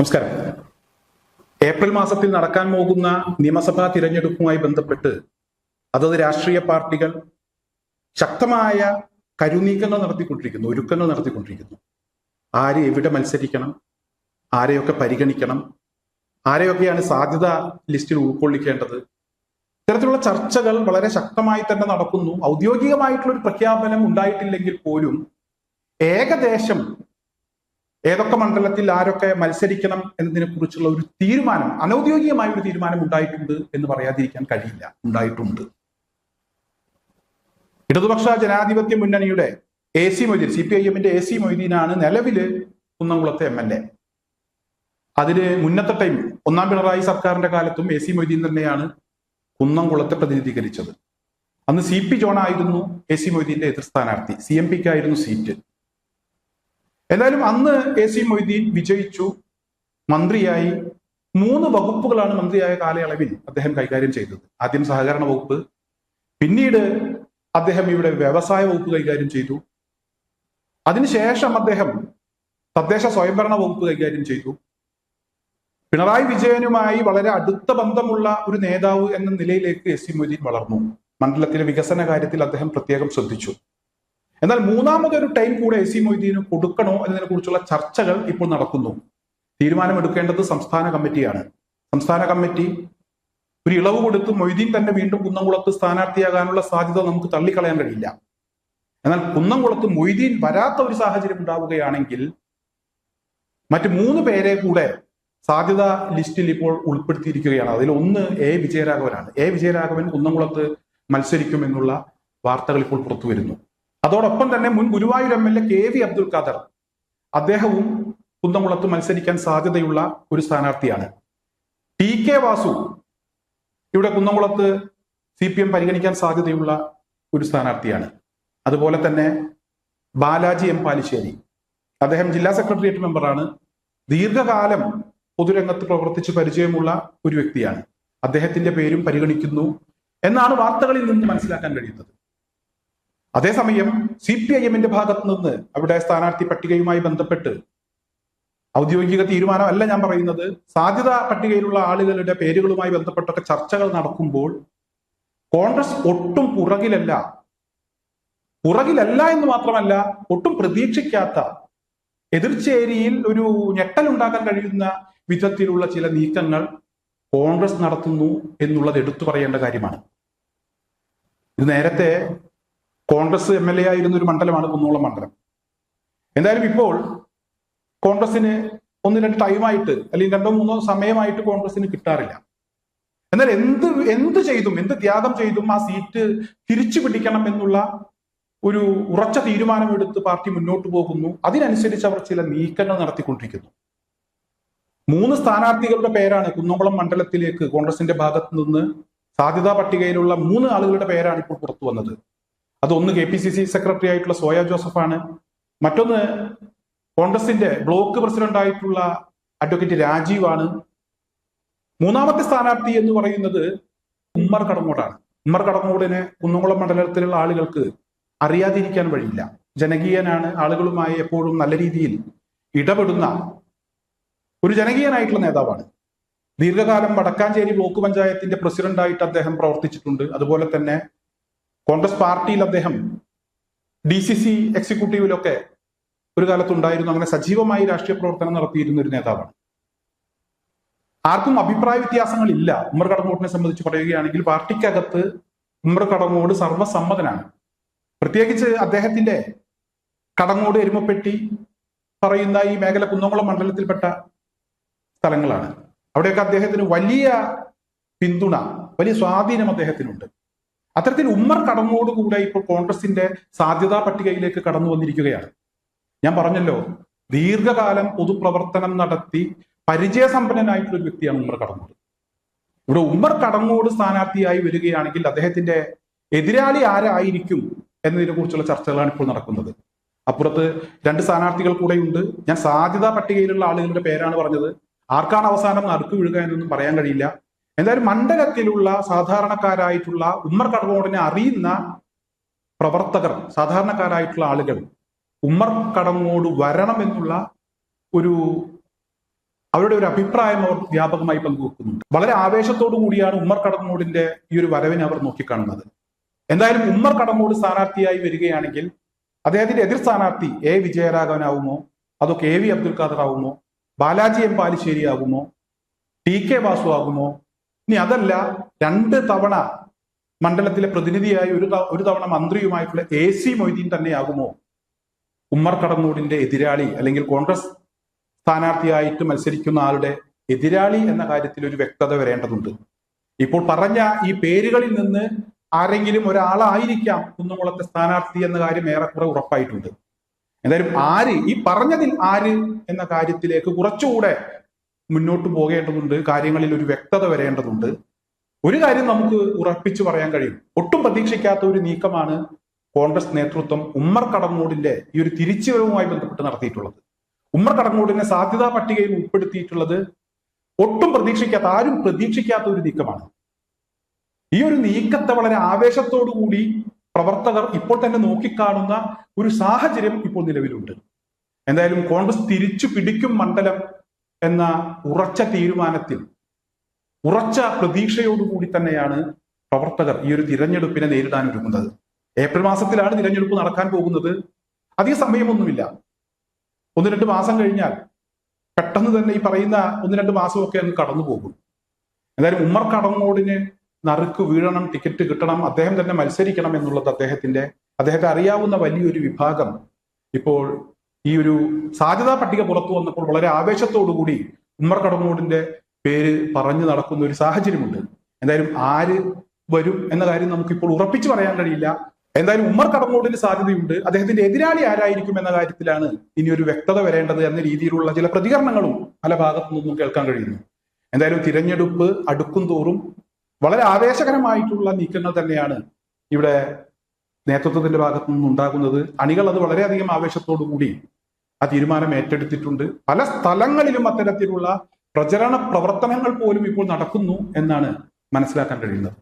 നമസ്കാരം. ഏപ്രിൽ മാസത്തിൽ നടക്കാൻ പോകുന്ന നിയമസഭാ തിരഞ്ഞെടുപ്പുമായി ബന്ധപ്പെട്ട് അതത് രാഷ്ട്രീയ പാർട്ടികൾ ശക്തമായ കരുനീക്കങ്ങൾ നടത്തിക്കൊണ്ടിരിക്കുന്നു ഒരുക്കങ്ങൾ നടത്തിക്കൊണ്ടിരിക്കുന്നു. ആര് എവിടെ മത്സരിക്കണം ആരെയൊക്കെ പരിഗണിക്കണം ആരെയൊക്കെയാണ് സാധ്യത ലിസ്റ്റിൽ ഉൾക്കൊള്ളിക്കേണ്ടത്? ഇത്തരത്തിലുള്ള ചർച്ചകൾ വളരെ ശക്തമായി തന്നെ നടക്കുന്നു. ഔദ്യോഗികമായിട്ടുള്ള ഒരു പ്രഖ്യാപനം ഉണ്ടായിട്ടില്ലെങ്കിൽ പോലും ഏകദേശം ഏതൊക്കെ മണ്ഡലത്തിൽ ആരൊക്കെ മത്സരിക്കണം എന്നതിനെ കുറിച്ചുള്ള ഒരു തീരുമാനം അനൗദ്യോഗികമായ ഒരു തീരുമാനം ഉണ്ടായിട്ടുണ്ട് എന്ന് പറയാതിരിക്കാൻ കഴിയില്ല ഉണ്ടായിട്ടുണ്ട്. ഇടതുപക്ഷ ജനാധിപത്യ മുന്നണിയുടെ A C Moideen C P I എമ്മിന്റെ എ സി മൊയ്തീനാണ് നിലവിൽ കുന്നംകുളത്തെ എം എൽ എ. അതിന് മുന്നത്തെ ടൈം ഒന്നാം പിണറായി സർക്കാരിന്റെ കാലത്തും എ സി മൊയ്തീൻ തന്നെയാണ് കുന്നംകുളത്തെ പ്രതിനിധീകരിച്ചത്. അന്ന് സി പി ജോൺ ആയിരുന്നു എ സി മൊയ്തീന്റെ എതിർ സ്ഥാനാർത്ഥി സി എം പിക്കായിരുന്നു സീറ്റ്. എന്തായാലും അന്ന് എ സി മൊയ്തീൻ വിജയിച്ചു. മന്ത്രിയായി. മൂന്ന് വകുപ്പുകളാണ് മന്ത്രിയായ കാലയളവിൽ അദ്ദേഹം കൈകാര്യം ചെയ്തത്. ആദ്യം സഹകരണ വകുപ്പ് പിന്നീട് അദ്ദേഹം ഇവിടെ വ്യവസായ വകുപ്പ് കൈകാര്യം ചെയ്തു. അതിനുശേഷം അദ്ദേഹം തദ്ദേശ സ്വയംഭരണ വകുപ്പ് കൈകാര്യം ചെയ്തു. പിണറായി വിജയനുമായി വളരെ അടുത്ത ബന്ധമുള്ള ഒരു നേതാവ് എന്ന നിലയിലേക്ക് എസ് സി മൊയ്തീൻ വളർന്നു. മണ്ഡലത്തിലെ വികസന കാര്യത്തിൽ അദ്ദേഹം പ്രത്യേകം ശ്രദ്ധിച്ചു. എന്നാൽ മൂന്നാമതൊരു ടൈം കൂടെ എ സി മൊയ്തീന് കൊടുക്കണോ എന്നതിനെ കുറിച്ചുള്ള ചർച്ചകൾ ഇപ്പോൾ നടക്കുന്നു. തീരുമാനമെടുക്കേണ്ടത് സംസ്ഥാന കമ്മിറ്റിയാണ്. സംസ്ഥാന കമ്മിറ്റി ഒരു ഇളവ് കൊടുത്ത് മൊയ്തീൻ തന്നെ വീണ്ടും കുന്നംകുളത്ത് സ്ഥാനാർത്ഥിയാകാനുള്ള സാധ്യത നമുക്ക് തള്ളിക്കളയാൻ കഴിയില്ല. എന്നാൽ കുന്നംകുളത്ത് മൊയ്തീൻ വരാത്ത ഒരു സാഹചര്യം ഉണ്ടാവുകയാണെങ്കിൽ മറ്റ് മൂന്ന് പേരെ കൂടെ സാധ്യത ലിസ്റ്റിൽ ഇപ്പോൾ ഉൾപ്പെടുത്തിയിരിക്കുകയാണ്. അതിൽ ഒന്ന് എ വിജയരാഘവനാണ്. എ വിജയരാഘവൻ കുന്നംകുളത്ത് മത്സരിക്കുമെന്നുള്ള വാർത്തകൾ ഇപ്പോൾ പുറത്തു വരുന്നു അതോടൊപ്പം തന്നെ മുൻ Guruvayur M L A K V Abdul Khader അദ്ദേഹവും കുന്തമുളത്ത് മത്സരിക്കാൻ സാധ്യതയുള്ള ഒരു സ്ഥാനാർത്ഥിയാണ്. ടി കെ വാസു ഇവിടെ കുന്നംകുളത്ത് സി പി എം പരിഗണിക്കാൻ സാധ്യതയുള്ള ഒരു സ്ഥാനാർത്ഥിയാണ്. അതുപോലെ തന്നെ ബാലാജി എം പാലിശ്ശേരി. അദ്ദേഹം ജില്ലാ സെക്രട്ടേറിയറ്റ് മെമ്പറാണ്. ദീർഘകാലം പൊതുരംഗത്ത് പ്രവർത്തിച്ച് പരിചയമുള്ള ഒരു വ്യക്തിയാണ്. അദ്ദേഹത്തിന്റെ പേരും പരിഗണിക്കുന്നു എന്നാണ് വാർത്തകളിൽ നിന്ന് മനസ്സിലാക്കാൻ കഴിയുന്നത്. അതേസമയം സി പി ഐ എമ്മിന്റെ ഭാഗത്ത് നിന്ന് അവിടെ സ്ഥാനാർത്ഥി പട്ടികയുമായി ബന്ധപ്പെട്ട് ഔദ്യോഗിക തീരുമാനമല്ല ഞാൻ പറയുന്നത്. സാധ്യതാ പട്ടികയിലുള്ള ആളുകളുടെ പേരുകളുമായി ബന്ധപ്പെട്ടൊക്കെ ചർച്ചകൾ നടക്കുമ്പോൾ കോൺഗ്രസ് ഒട്ടും പുറകിലല്ല. പുറകിലല്ല എന്ന് മാത്രമല്ല ഒട്ടും പ്രതീക്ഷിക്കാത്ത എതിർച്ചേരിയിൽ ഒരു ഞെട്ടൽ ഉണ്ടാക്കാൻ കഴിയുന്ന വിധത്തിലുള്ള ചില നീക്കങ്ങൾ കോൺഗ്രസ് നടത്തുന്നു എന്നുള്ളത് എടുത്തു പറയേണ്ട കാര്യമാണ്. ഇത് നേരത്തെ കോൺഗ്രസ് എം എൽ എ ആയിരുന്ന ഒരു മണ്ഡലമാണ് കുന്നോളം മണ്ഡലം. എന്തായാലും ഇപ്പോൾ കോൺഗ്രസിന് ഒന്ന് രണ്ട് ടൈമായിട്ട് അല്ലെങ്കിൽ രണ്ടോ മൂന്നോ സമയമായിട്ട് കോൺഗ്രസിന് കിട്ടാറില്ല. എന്നാൽ എന്ത് എന്ത് ചെയ്തും എന്ത് ത്യാഗം ചെയ്തും ആ സീറ്റ് തിരിച്ചു പിടിക്കണം എന്നുള്ള ഒരു ഉറച്ച തീരുമാനമെടുത്ത് പാർട്ടി മുന്നോട്ട് പോകുന്നു. അതിനനുസരിച്ച് അവർ ചില നീക്കങ്ങൾ നടത്തിക്കൊണ്ടിരിക്കുന്നു. മൂന്ന് സ്ഥാനാർത്ഥികളുടെ പേരാണ് കുന്നംകുളം മണ്ഡലത്തിലേക്ക് കോൺഗ്രസിന്റെ ഭാഗത്ത് നിന്ന് സാധ്യതാ പട്ടികയിലുള്ള മൂന്ന് ആളുകളുടെ പേരാണ് ഇപ്പോൾ പുറത്തു വന്നത്. അതൊന്ന് K P C C secretary ആയിട്ടുള്ള സോയ ജോസഫാണ്. മറ്റൊന്ന് കോൺഗ്രസിന്റെ ബ്ലോക്ക് പ്രസിഡന്റ് ആയിട്ടുള്ള അഡ്വക്കേറ്റ് രാജീവ് ആണ് മൂന്നാമത്തെ സ്ഥാനാർത്ഥി എന്ന് പറയുന്നത് ഉമ്മർ കടങ്ങോടാണ്. ഉമ്മർ കടങ്ങോടിനെ കുന്നംകുളം മണ്ഡലത്തിലുള്ള ആളുകൾക്ക് അറിയാതിരിക്കാൻ വഴിയില്ല. ജനകീയനാണ് ആളുകളുമായി എപ്പോഴും നല്ല രീതിയിൽ ഇടപെടുന്ന ഒരു ജനകീയനായിട്ടുള്ള നേതാവാണ്. ദീർഘകാലം വടക്കാഞ്ചേരി ബ്ലോക്ക് പഞ്ചായത്തിന്റെ പ്രസിഡന്റായിട്ട് അദ്ദേഹം പ്രവർത്തിച്ചിട്ടുണ്ട്. അതുപോലെ തന്നെ കോൺഗ്രസ് പാർട്ടിയിൽ അദ്ദേഹം ഡി സി സി എക്സിക്യൂട്ടീവിലൊക്കെ ഒരു കാലത്തുണ്ടായിരുന്നു. അങ്ങനെ സജീവമായി രാഷ്ട്രീയ പ്രവർത്തനം നടത്തിയിരുന്ന ഒരു നേതാവാണ്. ആർക്കും അഭിപ്രായ വ്യത്യാസങ്ങളില്ല. ഉമ്മർ കടങ്ങോട്ടിനെ സംബന്ധിച്ച് പറയുകയാണെങ്കിൽ പാർട്ടിക്കകത്ത് ഉമ്മർ കടങ്ങോട് സർവസമ്മതനാണ്. പ്രത്യേകിച്ച് അദ്ദേഹത്തിന്റെ കടങ്ങോട് എരുമപ്പെട്ടി പറയുന്ന ഈ മേഖല കുന്നംകുളം മണ്ഡലത്തിൽപ്പെട്ട സ്ഥലങ്ങളാണ്. അവിടെയൊക്കെ അദ്ദേഹത്തിന് വലിയ പിന്തുണ വലിയ സ്വാധീനം അദ്ദേഹത്തിനുണ്ട്. അത്തരത്തിൽ ഉമ്മർ കടന്നോടുകൂടെ ഇപ്പോൾ കോൺഗ്രസിന്റെ സാധ്യതാ പട്ടികയിലേക്ക് കടന്നു വന്നിരിക്കുകയാണ്. ഞാൻ പറഞ്ഞല്ലോ ദീർഘകാലം പൊതുപ്രവർത്തനം നടത്തി പരിചയസമ്പന്നനായിട്ടുള്ള ഒരു വ്യക്തിയാണ് ഉമ്മർ കടന്നോട്. ഇവിടെ ഉമ്മർ കടങ്ങോട് സ്ഥാനാർത്ഥിയായി വരികയാണെങ്കിൽ അദ്ദേഹത്തിന്റെ എതിരാളി ആരായിരിക്കും എന്നതിനെ കുറിച്ചുള്ള ചർച്ചകളാണ് ഇപ്പോൾ നടക്കുന്നത്. അപ്പുറത്ത് രണ്ട് സ്ഥാനാർത്ഥികൾ കൂടെയുണ്ട്. ഞാൻ സാധ്യതാ പട്ടികയിലുള്ള ആളുകളുടെ പേരാണ് പറഞ്ഞത്. ആർക്കാണ് അവസാനം നറുക്ക് വീഴുക എന്നൊന്നും പറയാൻ കഴിയില്ല. എന്തായാലും മണ്ഡലത്തിലുള്ള സാധാരണക്കാരായിട്ടുള്ള ഉമ്മർ കടമോടിനെ അറിയുന്ന പ്രവർത്തകർ സാധാരണക്കാരായിട്ടുള്ള ആളുകൾ ഉമ്മർ കടങ്ങോട് വരണം എന്നുള്ള ഒരു അവരുടെ ഒരു അഭിപ്രായം അവർ വ്യാപകമായി പങ്കുവെക്കുന്നുണ്ട്. വളരെ ആവേശത്തോടു കൂടിയാണ് ഉമ്മർ കടമോടിന്റെ ഈ ഒരു വരവിനെ അവർ നോക്കിക്കാണുന്നത്. എന്തായാലും ഉമ്മർ കടമോട് സ്ഥാനാർത്ഥിയായി വരികയാണെങ്കിൽ അദ്ദേഹത്തിന്റെ എതിർ സ്ഥാനാർത്ഥി എ. വിജയരാഘവനാവുമോ? അതോ കെ. വി. അബ്ദുൽ ഖാദർ ആവുമോ ബാലാജി എം. പാലിശ്ശേരി ആകുമോ ടി. കെ. വാസു ആകുമോ ഇനി അതല്ല രണ്ട് തവണ മണ്ഡലത്തിലെ പ്രതിനിധിയായി ഒരു ഒരു തവണ മന്ത്രിയുമായിട്ടുള്ള എ സി മൊയ്തീൻ തന്നെയാകുമോ? ഉമ്മർ കടന്നൂടിന്റെ എതിരാളി അല്ലെങ്കിൽ കോൺഗ്രസ് സ്ഥാനാർത്ഥിയായിട്ട് മത്സരിക്കുന്ന ആളുടെ എതിരാളി എന്ന കാര്യത്തിൽ ഒരു വ്യക്തത വരേണ്ടതുണ്ട്. ഇപ്പോൾ പറഞ്ഞ ഈ പേരുകളിൽ നിന്ന് ആരെങ്കിലും ഒരാളായിരിക്കാം കുന്നുമുളത്തെ സ്ഥാനാർത്ഥി എന്ന കാര്യം ഏറെക്കുറെ ഉറപ്പായിട്ടുണ്ട്. എന്തായാലും ആര് ഈ പറഞ്ഞതിൽ ആര് എന്ന കാര്യത്തിലേക്ക് കുറച്ചുകൂടെ മുന്നോട്ട് പോകേണ്ടതുണ്ട് കാര്യങ്ങളിൽ ഒരു വ്യക്തത വരേണ്ടതുണ്ട്. ഒരു കാര്യം നമുക്ക് ഉറപ്പിച്ചു പറയാൻ കഴിയും. ഒട്ടും പ്രതീക്ഷിക്കാത്ത ഒരു നീക്കമാണ് കോൺഗ്രസ് നേതൃത്വം ഉമ്മർ കടങ്ങോടിന്റെ ഈ ഒരു തിരിച്ചുവരവുമായി ബന്ധപ്പെട്ട് നടത്തിയിട്ടുള്ളത്. ഉമ്മർ കടങ്ങോടിനെ സാധ്യതാ പട്ടികയിൽ ഉൾപ്പെടുത്തിയിട്ടുള്ളത് ഒട്ടും പ്രതീക്ഷിക്കാത്ത ആരും പ്രതീക്ഷിക്കാത്ത ഒരു നീക്കമാണ്. ഈ ഒരു നീക്കത്തെ വളരെ ആവേശത്തോടു കൂടി പ്രവർത്തകർ ഇപ്പോൾ തന്നെ നോക്കിക്കാണുന്ന ഒരു സാഹചര്യം ഇപ്പോൾ നിലവിലുണ്ട്. എന്തായാലും കോൺഗ്രസ് തിരിച്ചു പിടിക്കും മണ്ഡലം എന്ന ഉറച്ച തീരുമാനത്തിൽ ഉറച്ച പ്രതീക്ഷയോടുകൂടി തന്നെയാണ് പ്രവർത്തകർ ഈ ഒരു തിരഞ്ഞെടുപ്പിനെ നേരിടാൻ ഒരുങ്ങുന്നത്. ഏപ്രിൽ മാസത്തിലാണ് തിരഞ്ഞെടുപ്പ് നടക്കാൻ പോകുന്നത്. അധിക സമയമൊന്നുമില്ല. ഒന്ന് രണ്ട് മാസം കഴിഞ്ഞാൽ പെട്ടെന്ന് തന്നെ ഈ പറയുന്ന ഒന്ന് രണ്ട് മാസമൊക്കെ അങ്ങ് കടന്നു പോകും. എന്തായാലും ഉമ്മർ കടങ്ങോടിന് നറുക്ക് വീഴണം ടിക്കറ്റ് കിട്ടണം അദ്ദേഹം തന്നെ മത്സരിക്കണം എന്നുള്ളത് അദ്ദേഹത്തിന്റെ അദ്ദേഹത്തെ അറിയാവുന്ന വലിയൊരു വിഭാഗം ഇപ്പോൾ ഈ ഒരു സാധ്യതാ പട്ടിക പുറത്തു വന്നപ്പോൾ വളരെ ആവേശത്തോടുകൂടി ഉമ്മർ കടങ്ങോടിന്റെ പേര് പറഞ്ഞു നടക്കുന്ന ഒരു സാഹചര്യമുണ്ട്. എന്തായാലും ആര് വരും എന്ന കാര്യം നമുക്കിപ്പോൾ ഉറപ്പിച്ചു പറയാൻ കഴിയില്ല. എന്തായാലും ഉമ്മർ കടങ്ങോടിന് സാധ്യതയുണ്ട്. അദ്ദേഹത്തിന്റെ എതിരാളി ആരായിരിക്കും എന്ന കാര്യത്തിലാണ് ഇനി ഒരു വ്യക്തത വരേണ്ടത് എന്ന രീതിയിലുള്ള ചില പ്രതികരണങ്ങളും പല ഭാഗത്തു നിന്നും കേൾക്കാൻ കഴിയുന്നു. എന്തായാലും തിരഞ്ഞെടുപ്പ് അടുക്കും തോറും വളരെ ആവേശകരമായിട്ടുള്ള നീക്കങ്ങൾ തന്നെയാണ് ഇവിടെ നേതൃത്വത്തിന്റെ ഭാഗത്തു നിന്നുണ്ടാകുന്നത് അണികൾ അത് വളരെയധികം ആവേശത്തോടു കൂടി ആ തീരുമാനം ഏറ്റെടുത്തിട്ടുണ്ട്. പല സ്ഥലങ്ങളിലും അത്തരത്തിലുള്ള പ്രചരണ പ്രവർത്തനങ്ങൾ പോലും ഇപ്പോൾ നടക്കുന്നു എന്നാണ് മനസ്സിലാക്കാൻ കഴിയുന്നത്.